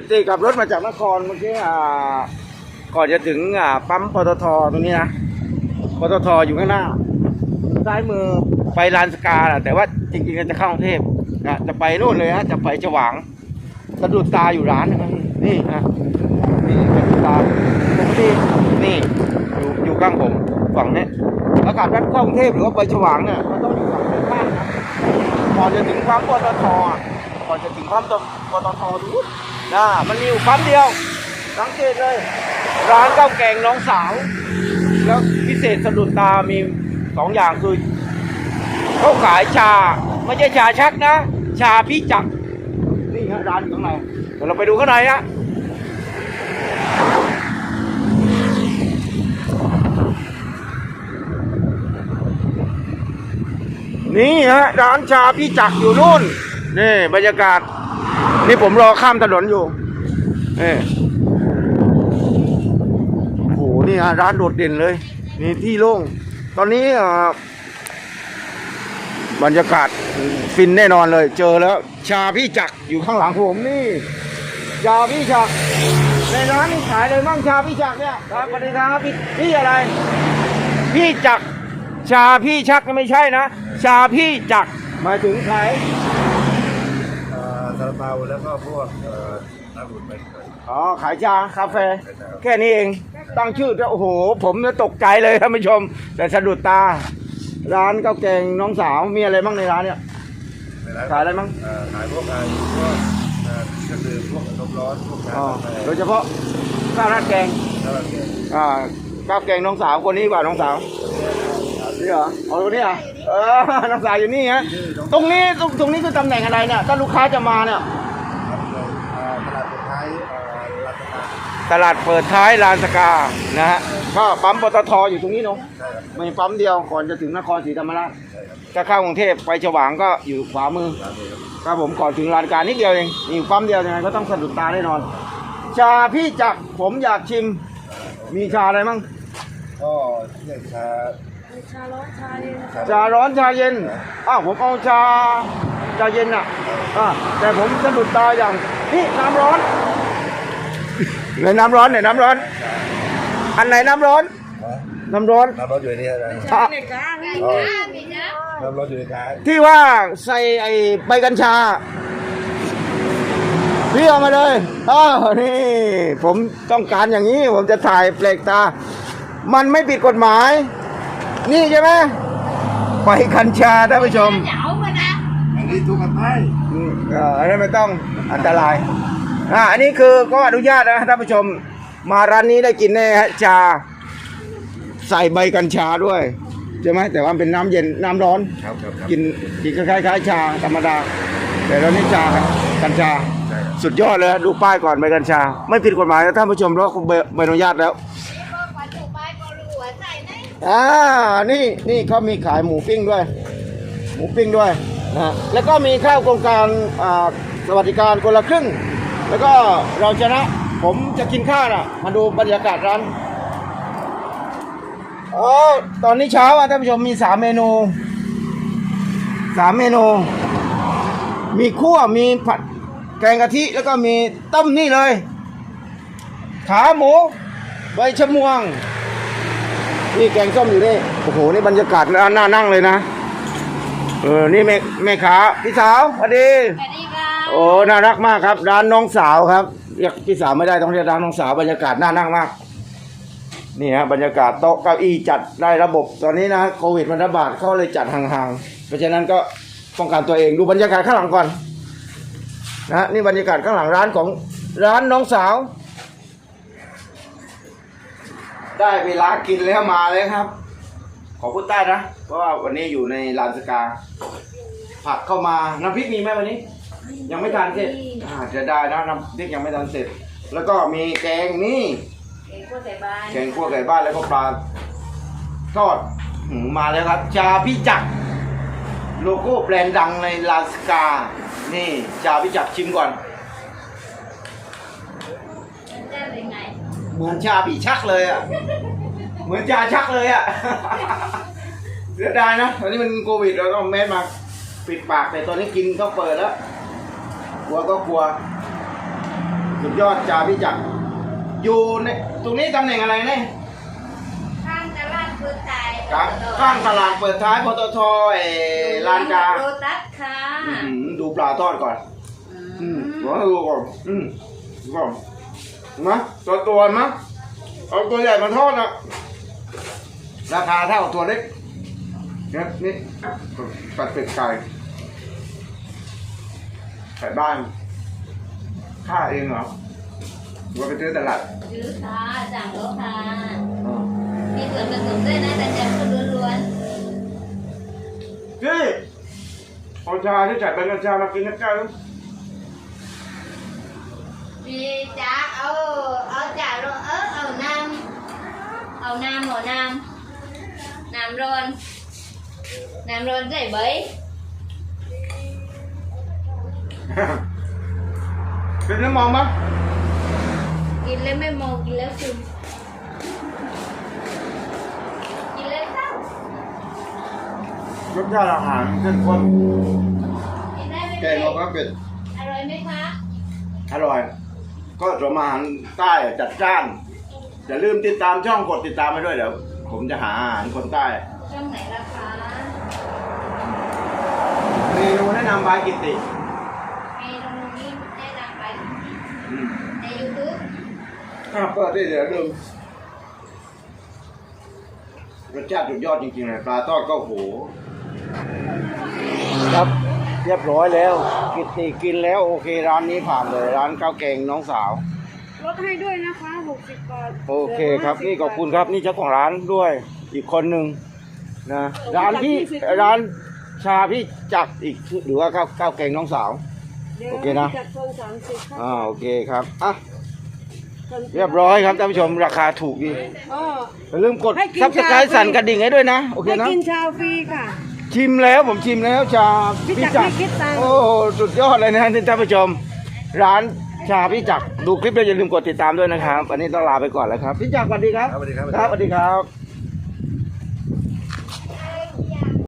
กิตติขับรถมาจากนครเมื่อกี้อ่าก่อนจะถึงอ่าปั๊มปตทตรงนี้นะปตทอยู่ข้างหน้าซ้ายมือไปลานสกาน่ะแต่ว่าจริงๆจะเข้ากรุงเทพนะจะไปนู่นเลยฮะจะไปฉวางสะดุดตาอยู่ร้านนึงนะนี่นะนี่สะดุดตาปกตินี่อยู่อยู่ข้างผมฝั่งนี้อากาศรัดเข้ากรุงเทพหรือว่าไปฉวางเนี่ยมันต้องอยู่ฝั่งตรงข้ามนะก่อนจะถึงปั๊มปตท ก่อนจะถึงปั๊มตปตทดูนะมันมีอยู่ปั๊มเดียว สังเกตเลย ร้านข้าวแกงน้องสาว แล้วพิเศษสะดุดตามีสองอย่างคือเขาขายชาไม่ใช่ชาชักนะ ชาพี่จักนี่ฮะร้านอยู่ข้างในเดี๋ยวเราไปดูข้างในฮะนี่ฮะร้านชาพี่จักอยู่นู่น นี่บรรยากาศ นี่ผมรอข้ามถนนอยู่นี่โอ้โหนี่ฮะร้านโดดเด่นเลย นี่ที่โล่ง ตอนนี้บรรยากาศฟินแน่นอนเลย เจอแล้ว ชาพี่จักอยู่ข้างหลังผมนี่ชาพี่จักในร้านนี่ขายเลยมั่งชาพี่จักเนี่ยครับสวัสดีครับพี่พี่อะไร พี่จักชาพี่ชักไม่ใช่นะ ชาพี่จักหมายถึงขายาลาเปาแล้วก็พวกเอ่อน้ำอุ่นไปเกินอ๋อ ขายชาคาเฟ่แค่นี้เอง ตั้งชื่อแล้วโอ้โห ผมจะตกใจเลยท่านผู้ชม แต่สะดุดตา ร้านข้าวแกงน้องสาวมีอะไรบ้างในร้านเนี่ย ในร้านขายอะไรบ้าง เอ่อขายพวกอะไรพวกเอ่อเครื่องดื่มพวกนมร้อนพวกชาอ๋อกาแฟโดยเฉพาะข้าวราดแกง แล้วก็เนี่ยอ่าข้าวแกงน้องสาวคนนี้ดีกว่าน้องสาวนี่เหรอเอาตรงนี้เหรอเออน้องสาวอยู่นี่ฮะตรงนี้ตรงตรงนี้คือตำแหน่งอะไรเนี่ยถ้าลูกค้าจะมาเนี่ย ครับเลยเอ่อตลาดสุดท้ายเอ่อรัตนา ตลาดเปิดท้ายลานสกานะฮะก็ปั๊มปตทอยู่ตรงนี้เนาะใช่ครับมีปั๊มเดียวก่อนจะถึงนครศรีธรรมราชใช่ครับจะเข้ากรุงเทพไปฉวางก็อยู่ขวามือร้านนี้ครับครับผมก่อนถึงลานการนิดเดียวเองมีอยู่ปั๊มเดียวยังไงก็ต้องสะดุดตาแน่นอน ชาพี่จักรผมอยากชิม มีชาอะไรมั่งก็เรียกชาชาร้อนชาเย็นชาร้อนชาเย็นอ้าวผมเอาชาชาเย็นอะอ่าแต่ผมสะดุดตาอย่างนี่น้ำร้อน ไหนน้ำร้อนไหนน้ำร้อน อันไหนน้ำร้อนฮะน้ำร้อน น้ำร้อนอยู่ในนี้นะชาเนกาไม่อ๋อน้ำร้อนอยู่ในท้ายที่ว่าใส่ไอ้ใบกัญชาพี่เอามาเลยอ้าวนี่ ผมต้องการอย่างนี้ ผมจะถ่ายแปลกตา มันไม่ผิดกฎหมาย นี่ใช่ไหมใบกัญชาท่านผู้ชมอันนี้ทุกข์ไปอืมเอ่ออันนั้นไม่ต้องอันตราย อ่าอันนี้คือก็อนุญาตนะท่านผู้ชม มาร้านนี้ได้กินแน่ฮะชา ใส่ใบกัญชาด้วยใช่ไหมแต่ว่าเป็นน้ำเย็นน้ำร้อน ครับครับครับกินกินคล้ายๆคล้ายชาธรรมดา แต่เรานี่ชาครับกัญชา ใช่ครับสุดยอดเลยฮะดูป้ายก่อนใบกัญชา ไม่ผิดกฎหมายนะท่านผู้ชมเพราะใบใบอนุญาตแล้วอ่า นี่นี่เขามีขายหมูปิ้งด้วย หมูปิ้งด้วยนะฮะแล้วก็มีข้าวโครงการอ่าสวัสดิการคนละครึ่ง แล้วก็เราชนะ ผมจะกินข้าวนะมาดูบรรยากาศร้านอ๋อตอนนี้เช้าอะท่านผู้ชมมีสามเมนูสามเมนู มีคั่วมีผัดแกงกะทิแล้วก็มีต้มนี่เลย ขาหมูใบชะมวง นี่แกงส้มอยู่นี่โอ้โหนี่บรรยากาศน่าน่านั่งเลยนะ เออ นี่แม่แม่ค้าพี่สาวสวัสดีสวัสดีค่ะ โอ้น่ารักมากครับ ร้านน้องสาวครับเรียกพี่สาวไม่ได้ต้องเรียกร้านน้องสาวบรรยากาศน่านั่งมาก นี่ฮะบรรยากาศโต๊ะเก้าอี้จัดได้ระบบตอนนี้นะโควิดมันระบาดเขาเลยจัดห่างๆเพราะฉะนั้นก็ป้องกันตัวเองดูบรรยากาศข้างหลังก่อนนะฮะนี่บรรยากาศข้างหลังร้านของร้านน้องสาว ได้เวลากินแล้วมาเลยครับ ขอพูดใต้นะเพราะว่าวันนี้อยู่ในลานสกา ผักเข้ามาน้ำพริกมีไหมวันนี้ ยังไม่ทานเสร็จอ่าจะได้นะน้ำพริกยังไม่ทานเสร็จ แล้วก็มีแกงนี่เอกพวกใส่บ้านแกงคั่วไก่บ้านแล้วก็ปลาทอดหืมมาแล้วครับชาพิจักรโลโก้แบรนด์ดังในลานสกา นี่ชาพิจักรชิมก่อนจะเป็นไงเหมือนชาบีชักเลยอะเหมือนชาชักเลยอะเสียดายนะตอนนี้มันโควิดเราต้องแมสมาปิดปากแต่ตอนนี้กินก็เปิดแล้วก ลัวก็กลัว สุดยอดจ่าพี่จักรอยู่ในตรงนี้ตำแหน่งอะไรเนี่ยข้างตลาดเปิดใจครับข้างตลาดเปิดท้ายปตทเออลานกาโรตัสค่ะอื้อหือดูปลาทอดก่อน อืมลองให้ดูก่อนอืมดูก่อนนะตัวตัวมั้ยเอาตัวใหญ่มาทอดนะราคาเท่าตัวเล็กเนี่ยนี่ปัดเป็ดไก่ ไก่บ้านค่าเองเหรอหรือว่าไปซื้อตลาดซื้อค่ะสั่งแล้วค่ะอ๋อมีส่วนผสมด้วยนะแต่จะพูดล้วนนี่เอาชาที่ใส่เป็นกัญชามากินนะเจ้าๆมีจ้าเอาเอาจ่าลงเออเอาน้ำเอาน้ำหัวน้ำน้ำร้อนน้ำร้อนใส่ใบ เป็นน้ำมองมั้ยกินแล้วไม่มองกินแล้วซึมกินแล้วเศร้ารสชาติอาหารเข้มข้นกินได้ไหมแกงเราก็เป็ดอร่อยไหมคะอร่อย ก็สมอาหารใต้จัดจ้านอย่าลืมติดตามช่องกดติดตามไปด้วยเดี๋ยวผมจะหาอาหารคนใต้ช่องไหนราคาเมนูแนะนำบายกิติ เมนูนี้แนะนำไป อืมใน YouTube อะเปิดได้เดี๋ยวลืมรสชาติสุดยอดจริงๆเลยปลาทอดก็โห ครับเรียบร้อยแล้วกิติกินแล้วโอเคร้านนี้ผ่านเลยร้านข้าวแกงน้องสาว ลดให้ด้วยนะคะ60บาทโอเคครับ นี่ขอบคุณครับนี่เจ้าของร้านด้วยอีกคนหนึ่งนะร้านพี่ร้านชาพี่จักรอีกหรือว่าข้าวข้าวแกงน้องสาวดี๋ยว โอเคนะจัดโซน30ครับอ่าโอเคครับอะเรียบร้อยครับท่านผู้ชมราคาถูกดีอ๋ออย่าลืมกดให้กินซับสไครชาต์สั่นกระดิ่งให้ด้วยนะโอเคให้นะกินชาฟรีค่ะ ชิมแล้วผมชิมแล้วชาพี่จักรไม่คิดตังค์ โอ้โหสุดยอดเลยนะท่านผู้ชม ร้านชาพี่จักรดูคลิปแล้วอย่าลืมกดติดตามด้วยนะครับวันนี้ต้องลาไปก่อนแล้วครับพี่จักรสวัสดีครับครับสวัสดีครับ ครับสวัสดีครับ